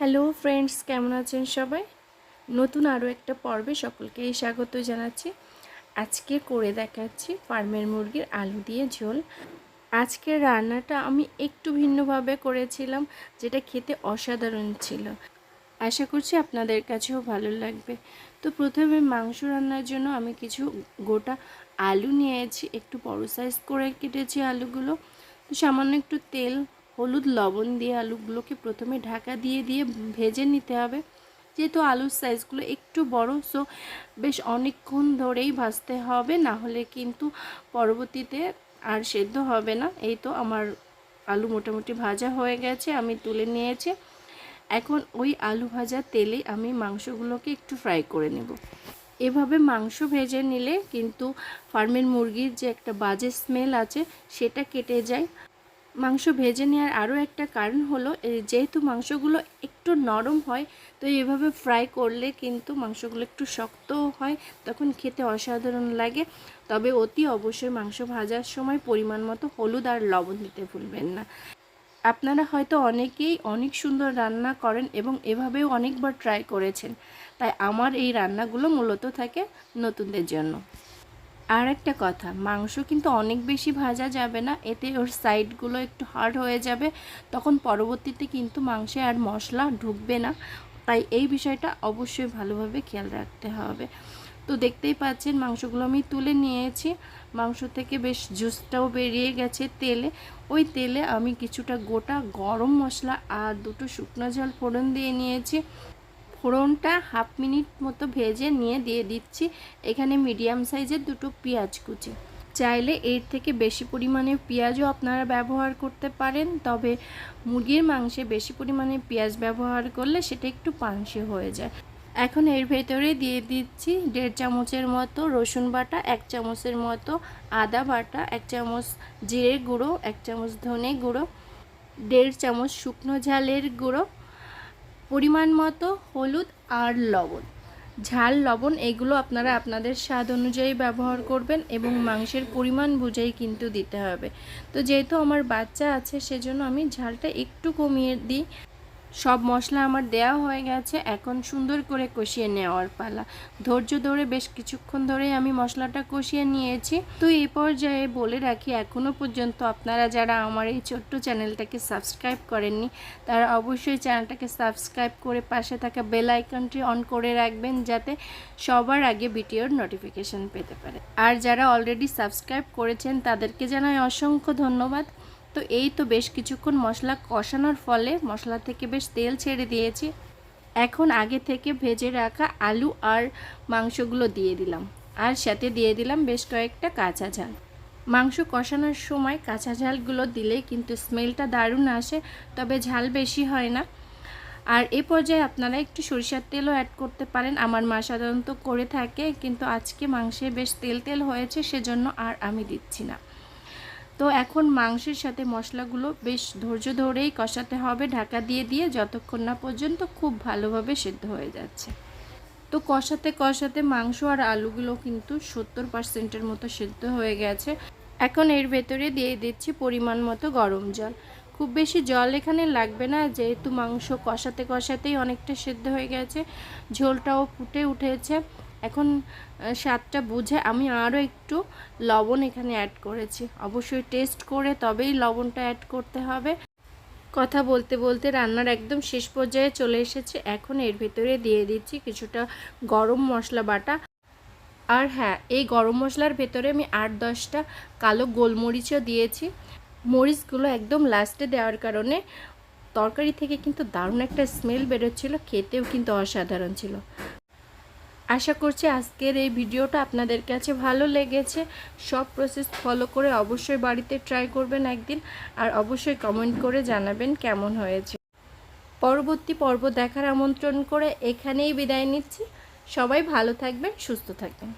Hello friends, কেমন আছেন সবাই? নতুন আরও একটা পর্বে সকলকেই স্বাগত জানাচ্ছি। আজকে করে দেখাচ্ছি ফার্মের মুরগির আলু দিয়ে ঝোল। আজকের রান্নাটা আমি একটু ভিন্নভাবে করেছিলাম, যেটা খেতে অসাধারণ ছিল। আশা করছি আপনাদের কাছেও ভালো লাগবে। তো প্রথমে মাংস রান্নার জন্য আমি কিছু গোটা আলু নিয়েছি। একটু বড় সাইজ করে কেটেছি আলুগুলো। তো সামান্য একটু তেল হলুদ লবণ দিয়ে আলুগুলোকে প্রথমে ঢাকা দিয়ে দিয়ে ভেজে নিতে হবে। যেহেতু আলুর সাইজগুলো একটু বড় সো বেশ অনেকক্ষণ ধরেই ভাজতে হবে, না হলে কিন্তু পরবর্তীতে আর সেদ্ধ হবে না। এই তো আমার আলু মোটামুটি ভাজা হয়ে গেছে, আমি তুলে নিয়েছি। এখন ওই আলু ভাজা তেলে আমি মাংসগুলোকে একটু ফ্রাই করে নেব। এভাবে মাংস ভেজে নিলে কিন্তু ফার্মের মুরগির যে একটা বাজে স্মেল আছে, সেটা কেটে যায়। মাংস ভেজে নেওয়ার আরও একটা কারণ হলো যেহেতু মাংসগুলো একটু নরম হয়, তো এভাবে ফ্রাই করলে কিন্তু মাংসগুলো একটু শক্তও হয়, তখন খেতে অসাধারণ লাগে। তবে অতি অবশ্যই মাংস ভাজার সময় পরিমাণ মতো হলুদ আর লবণ দিতে ভুলবেন না। আপনারা হয়তো অনেকেই অনেক সুন্দর রান্না করেন এবং এভাবেও অনেকবার ট্রাই করেছেন। তাই আমার এই রান্নাগুলো মূলত থাকে নতুনদের জন্য। আর একটা কথা, মাংস কিন্তু অনেক বেশি ভাজা যাবে না, এতে ওর সাইডগুলো একটু হার্ড হয়ে যাবে, তখন পরবর্তীতে কিন্তু মাংসে আর মশলা ঢুকবে না, তাই এই বিষয়টা অবশ্যই ভালোভাবে খেয়াল রাখতে হবে। তো দেখতেই পাচ্ছেন, মাংসগুলো আমি তুলে নিয়েছি, মাংস থেকে বেশ জুসটাও বেরিয়ে গেছে তেলে, ওই তেলে আমি কিছুটা গোটা গরম মশলা আর দুটো শুকনো জল ফোড়ন দিয়ে নিয়েছি ফোড়নটা হাফ মিনিট মতো ভেজে নিয়ে দিয়ে দিচ্ছি। এখানে মিডিয়াম সাইজের দুটো পেঁয়াজ কুচি। চাইলে এর থেকে বেশি পরিমাণে পেঁয়াজও আপনারা ব্যবহার করতে পারেন, তবে মুরগির মাংসে বেশি পরিমাণে পেঁয়াজ ব্যবহার করলে সেটা একটু পানসে হয়ে যায়। এখন এর ভেতরে দিয়ে দিচ্ছি দেড় চামচের মতো রসুন বাটা, এক চামচের মতো আদা বাটা, এক চামচ জিরে গুঁড়ো, এক চামচ ধনে গুঁড়ো, দেড় চামচ শুকনো ঝালের গুঁড়ো পরিমাণ মতো হলুদ আর লবণ। ঝাল, লবণ, এগুলো আপনারা আপনাদের স্বাদ অনুযায়ী ব্যবহার করবেন এবং মাংসের পরিমাণ বুঝেই কিন্তু দিতে হবে। তো যেহেতু আমার বাচ্চা আছে, সেজন্য আমি ঝালটা একটু কমিয়ে দিই। সব মশলা আমার দেওয়া হয়ে গেছে, এখন সুন্দর করে কষিয়ে নেওয়ার পালা। ধৈর্য ধরে বেশ কিছুক্ষণ ধরেই আমি মশলাটা কষিয়ে নিয়েছি। তো এই পর্যায়ে বলে রাখি এখনও পর্যন্ত আপনারা যারা আমার এই ছোট্ট চ্যানেলটাকে সাবস্ক্রাইব করেননি, তারা অবশ্যই চ্যানেলটাকে সাবস্ক্রাইব করে পাশে থাকা বেল আইকনটি অন করে রাখবেন, যাতে সবার আগে ভিডিওর নোটিফিকেশান পেতে পারে। আর যারা অলরেডি সাবস্ক্রাইব করেছেন, তাদেরকে জানাই অসংখ্য ধন্যবাদ। তো এই তো বেশ কিছুক্ষণ মশলা কষানোর ফলে মশলা থেকে বেশ তেল ছেড়ে দিয়েছি। এখন আগে থেকে ভেজে রাখা আলু আর মাংসগুলো দিয়ে দিলাম। আর সাথে দিয়ে দিলাম বেশ কয়েকটা কাঁচা ঝাল। মাংস কষানোর সময় কাঁচা ঝালগুলো দিলে কিন্তু স্মেলটা দারুণ আসে, তবে ঝাল বেশি হয় না। আর এ পর্যায়ে আপনারা একটু সরিষার তেলও অ্যাড করতে পারেন। আমার মা সাধারণত করে থাকে, কিন্তু আজকে মাংসে বেশ তেল তেল হয়েছে, সেজন্য আর আমি দিচ্ছি না। তো এখন মাংসের সাথে মশলাগুলো বেশ ধৈর্য ধরেই কষাতে হবে। ঢাকা দিয়ে দিয়ে যতক্ষণ না পর্যন্ত খুব ভালোভাবে সেদ্ধ হয়ে যাচ্ছে। তো কষাতে কষাতে মাংস আর আলুগুলো কিন্তু সত্তর পার্সেন্টের মতো সেদ্ধ হয়ে গেছে। এখন এর ভেতরে দিয়ে দিচ্ছি পরিমাণ মতো গরম জল। খুব বেশি জল এখানে লাগবে না, যেহেতু মাংস কষাতে কষাতেই অনেকটা সেদ্ধ হয়ে গেছে। ঝোলটাও ফুটে উঠেছে। এখন স্বাদটা বুঝে আমি আরও একটু লবণ এখানে অ্যাড করেছি। অবশ্যই টেস্ট করে তবেই লবণটা অ্যাড করতে হবে। কথা বলতে বলতে রান্নার একদম শেষ পর্যায়ে চলে এসেছে। এখন এর ভেতরে দিয়ে দিচ্ছি কিছুটা গরম মশলা বাটা। আর হ্যাঁ এই গরম মশলার ভেতরে আমি আট দশটা কালো গোলমরিচও দিয়েছি। মরিচগুলো একদম লাস্টে দেওয়ার কারণে তরকারি থেকে কিন্তু দারুণ একটা স্মেল বেরোচ্ছিল। খেতেও কিন্তু অসাধারণ ছিল। আশা করছি আজকের এই ভিডিওটা আপনাদের কাছে ভালো লেগেছে। সব প্রসেস ফলো করে অবশ্যই বাড়িতে ট্রাই করবেন একদিন। আর অবশ্যই কমেন্ট করে জানাবেন কেমন হয়েছে। পরবর্তী পর্ব দেখার আমন্ত্রণ করে এখানেই বিদায় নিচ্ছি। সবাই ভালো থাকবেন, সুস্থ থাকবেন।